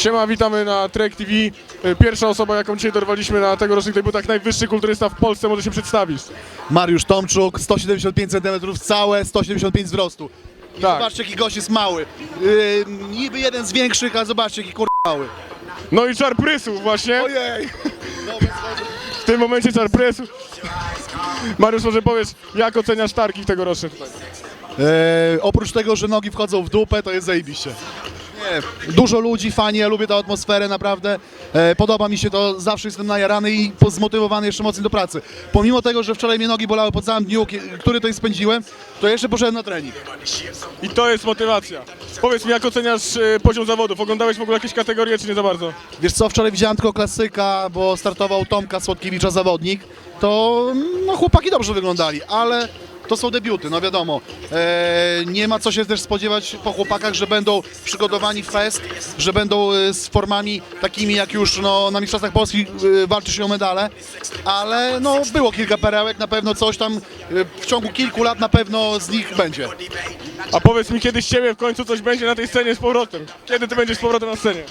Siema, witamy na Trek TV. E, Pierwsza osoba, jaką dzisiaj dorwaliśmy na tegorocznych debiutach, najwyższy kulturysta w Polsce, może się przedstawić. Mariusz Tomczuk, 175 cm całe, 175 wzrostu. I Tak. Zobaczcie jaki gość jest mały. Yy, niby jeden z większych, a zobaczcie jaki kur... mały. No i czar prysów właśnie. Ojej! W tym momencie czar prysów. Mariusz, może powiesz, jak oceniasz targi tegoroczne tutaj? E, oprócz tego, że nogi wchodzą w dupę, to jest zajebiście. Nie, dużo ludzi, fani, ja lubię tę atmosferę, naprawdę. E, podoba mi się to, zawsze jestem najarany i po- zmotywowany jeszcze mocniej do pracy. Pomimo tego, że wczoraj mnie nogi bolały po całym dniu, kie- który tutaj spędziłem, to jeszcze poszedłem na trening. I to jest motywacja. Powiedz mi, jak oceniasz e, poziom zawodów? Oglądałeś w ogóle jakieś kategorie, czy nie za bardzo? Wiesz co, wczoraj widziałem tylko klasyka, bo startował Tomka Słodkiewicza zawodnik, to no chłopaki dobrze wyglądali, ale to są debiuty, no wiadomo. E, nie ma co się też spodziewać po chłopakach, że będą przygotowani w fest, że będą e, z formami takimi jak już no, na Mistrzostwach Polski e, walczy się o medale, ale no było kilka perełek, na pewno coś tam e, w ciągu kilku lat na pewno z nich będzie. A powiedz mi, kiedy z ciebie w końcu coś będzie na tej scenie z powrotem? Kiedy ty będziesz z powrotem na scenie?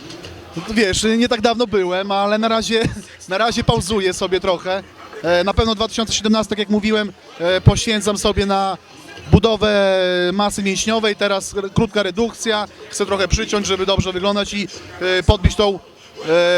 Wiesz, nie tak dawno byłem, ale na razie, na razie pauzuję sobie trochę. E, Na pewno 2017, tak jak mówiłem, e, poświęcam sobie na budowę masy mięśniowej, teraz krótka redukcja, chcę trochę przyciąć, żeby dobrze wyglądać i e, podbić tą,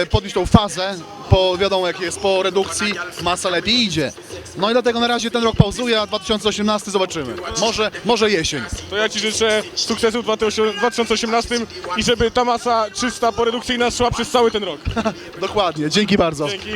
podbić tą fazę, po, wiadomo jak jest po redukcji, masa lepiej idzie. No i dlatego na razie ten rok pauzuję, a 2018 zobaczymy. Może, może jesień. To ja Ci życzę sukcesu w 2018 i żeby ta masa czysta, poredukcyjna szła przez cały ten rok. Dokładnie, dzięki bardzo. Dzięki.